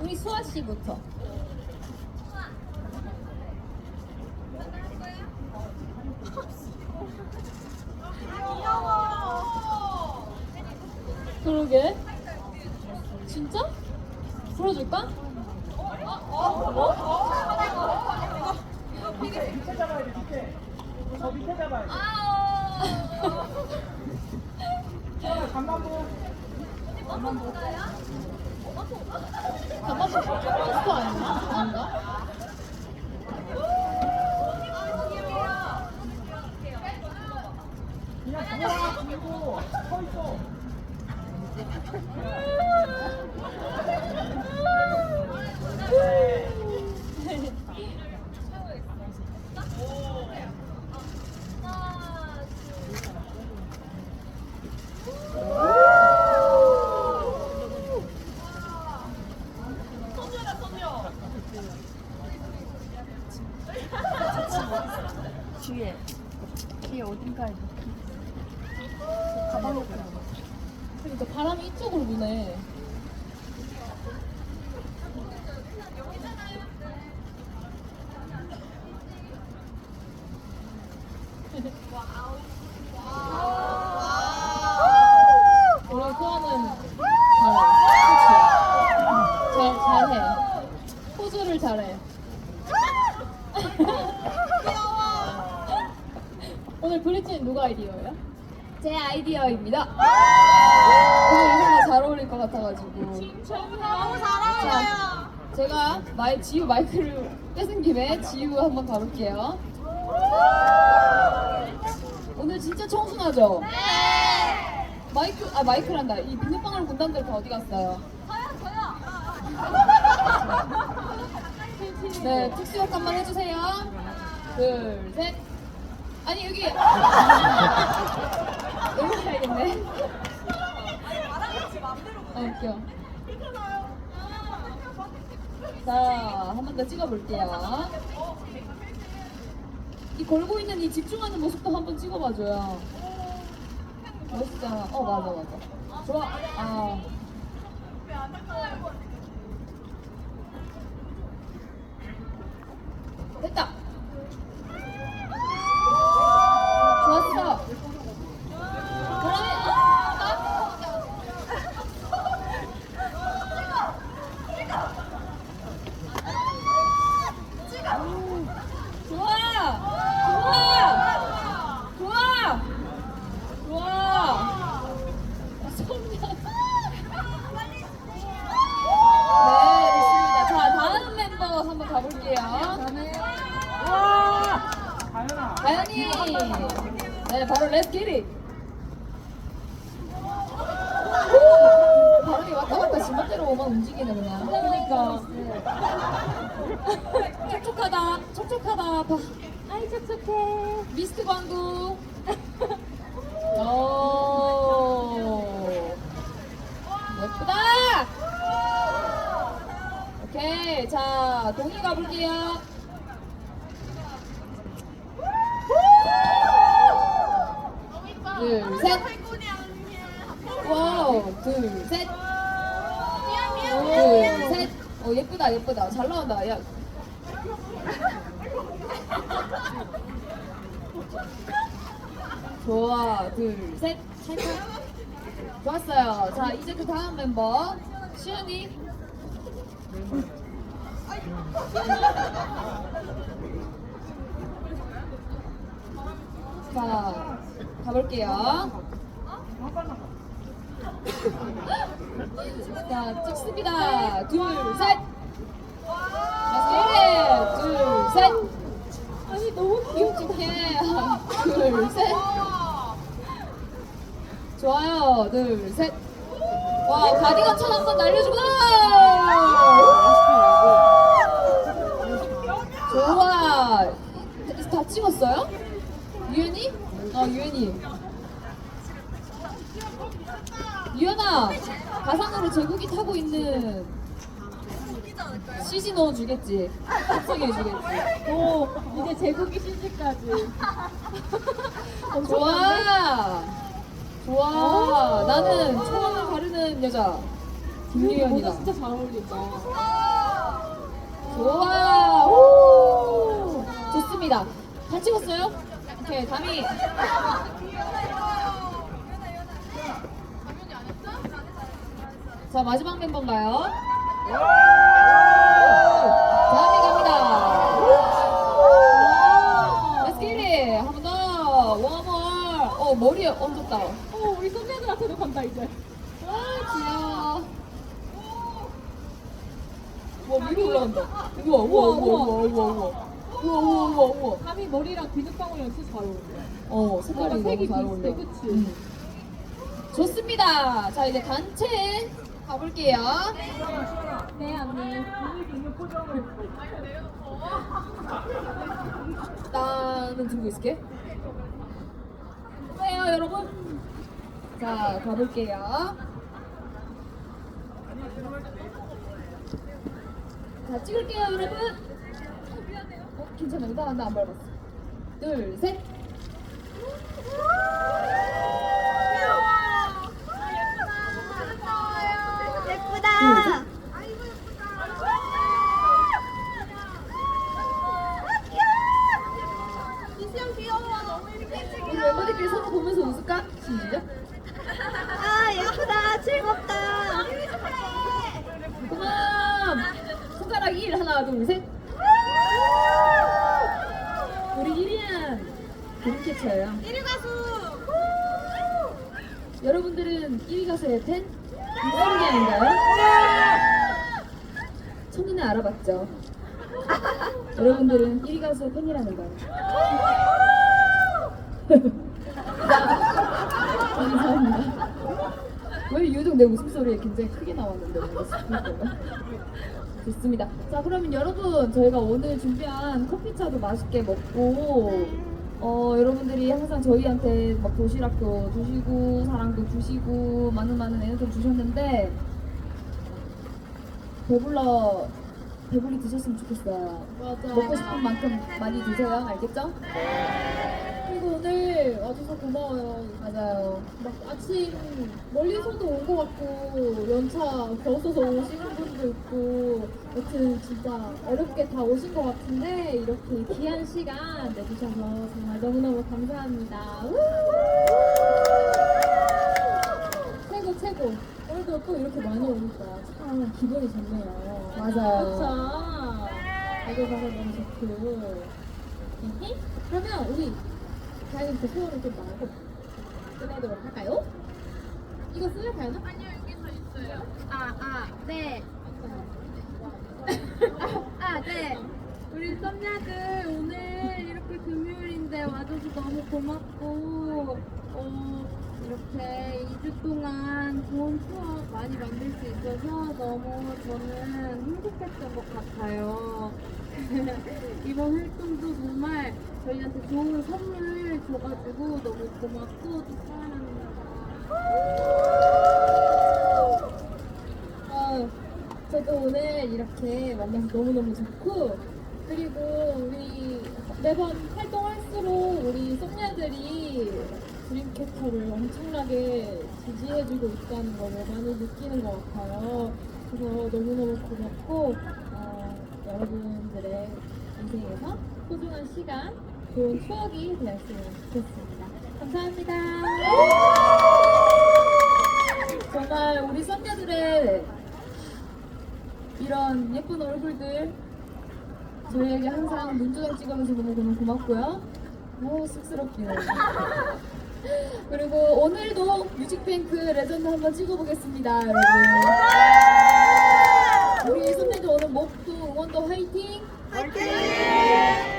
우리 수아 씨부터. 그러게. 진짜? 불러줄까? 밑에 잡아야 돼 밑에 저 밑에 잡아야 돼 수아야 잠만 보 잠만 보 가만히 포스터 아니야? 아닌가? 뒤에 어딘가에 놓기 가방에 들어 그러니까 바람이 이쪽으로 부네. 우 리 소아는 잘해. 잘, 잘해. 포즈를 잘해. 오늘 브릿지는 누가 아이디어예요? 제 아이디어입니다. 오늘 이성과 잘 어울릴 것 같아가지고. 너무 잘하세요. 제가 마이, 지우 마이크를 뺏은 김에 지우 한번 가볼게요. 오늘 진짜 청순하죠? 네. 마이크, 아, 마이크란다. 이 비눗방울 군단들 다 어디 갔어요? 저요, 저요. 네, 특수역 한번 해주세요. 둘, 셋. 아니, 여기. 여기 가야겠네. 아, 웃겨. 자, 한 번 더 찍어볼게요. 이 걸고 있는 이 집중하는 모습도 한번 찍어봐줘요. 멋있잖아. 어, 맞아, 맞아. 좋아. 아. 됐다. 좋았어. 그러면 아, 좋아. 좋아. 좋아. 좋아. 손녀. 네, 됐습니다. 자, 다음 멤버 한번 가볼게요. 와 가연아 가연이. 네, 바로 렛츠 기릿. 발음이 왔다 지멋대로만 움직이네 그냥. 그러니까. 촉촉하다. 촉촉하다. 봐. 아이 촉촉해. 미스트 광고. 오. 예쁘다. 오케이. 자, 동희 가볼게요. 둘, 셋. 와우, 둘, 셋. 예쁘다, 예쁘다. 잘 나온다. 야. 좋아, 둘, 셋. 찰칵. 좋았어요. 자, 이제 그 다음 멤버. 시연이. 자, 가볼게요. 자, 찍습니다. 둘, 셋. Get it. 둘, 셋. 아니, 너무 귀엽게. 둘, 셋. 좋아요. 둘, 셋. 와, 가디건처럼 한번 날려주구나. 좋아. 다- 다 찍었어요? 유연이? 어, 유연이. 유연아, 가상으로 제국이 타고 있는 CG 넣어주겠지. 합성해 주겠지. 오, 이제 제국이 CG까지. 좋아. 좋아. 나는 총 예쁜 여자 김유연이다. 진짜 잘 어울린다. 좋아. 오! 좋습니다. 다 찍었어요? 오케이, 다미. 자, 마지막 멤버인가요? 다미 갑니다. Let's get it. 한번 더. One more. 어, 머리에 얹었다. 어, 우리 선배들한테도 간다 이제. 와, 귀여워. 와, 위로 올라간다. 우와, 우와, 우와, 우와, 우와, 우와. 우와, 우와, 우와, 우와. 감이 머리랑 비눗방울이랑 진짜 잘 어울려. 어, 색깔이 색이 너무 잘 어울려. 비슷해, 그치? 음. 좋습니다. 자, 이제 단체 가볼게요. 네, 언니. 나는 들고 있을게. 네요, 여러분. 자, 가볼게요. 자, 찍을게요, 여러분. 어, 괜찮아요. 나, 나안 밟았어. 둘, 셋. 예쁘다. 이수영 귀여워. 너무 이렇게 우리 멤버들끼리 서로 보면서 웃을까? 시작. 아 예쁘다. 즐겁다. 그만! 손가락 1, 하나, 둘, 셋. 우리 1위는 드림캐쳐예요. 1위 가수. 여러분들은 1위 가수의 팬? 아닌가요? 첫눈에 알아봤죠. 여러분들은 1위 가수의 팬이라는 걸. 감사합니다. 왜 유독 내 웃음소리에 굉장히 크게 나왔는데 스피커가. 좋습니다. 자 그러면 여러분 저희가 오늘 준비한 커피차도 맛있게 먹고 어 여러분들이 항상 저희한테 막 도시락도 주시고 사랑도 주시고 많은 많은 에너지 주셨는데 배불러 배불리 드셨으면 좋겠어요. 맞아. 먹고 싶은 만큼 많이 드세요. 알겠죠? 그리고 오늘 와줘서 고마워요. 맞아요. 막 아침 멀리서도 온 것 같고 연차 겨우 써서 오시는 분도 있고 여튼 진짜 어렵게 다 오신 것 같은데 이렇게 귀한 시간 내주셔서 정말 너무너무 감사합니다. 우! 최고 최고. 오늘도 또 이렇게 많이 오니까 참 기분이 좋네요. 맞아요. 그렇죠. 가게 가서 너무 좋고. 그러면 우리 다행히 소원을 좀 말고 끝내도록 할까요? 이거 쓰면 되나? 아, 아, 네. 아, 네. 우리 썸녀들 오늘 이렇게 금요일인데 와줘서 너무 고맙고, 어, 이렇게 2주 동안 좋은 추억 많이 만들 수 있어서 너무 저는 행복했던 것 같아요. 이번 활동도 정말 저희한테 좋은 선물 줘가지고 너무 고맙고 또 사랑합니다. 아, 저도 오늘 이렇게 만나서 너무너무 좋고 그리고 우리 매번 활동할수록 우리 썸녀들이 드림캐쳐를 엄청나게 지지해주고 있다는 걸 많이 느끼는 것 같아요. 그래서 너무너무 고맙고 어, 여러분들의 인생에서 소중한 시간, 좋은 추억이 되었으면 좋겠습니다. 감사합니다. 정말 우리 썸녀들의 이런 예쁜 얼굴들 저희에게 항상 눈두덩 찍으면서 너무 너무 고맙고요. 오 쑥스럽기네. 그리고 오늘도 뮤직뱅크 레전드 한번 찍어보겠습니다, 여러분. 우리 예수님들 오늘 목도 응원도 화이팅! 화이팅!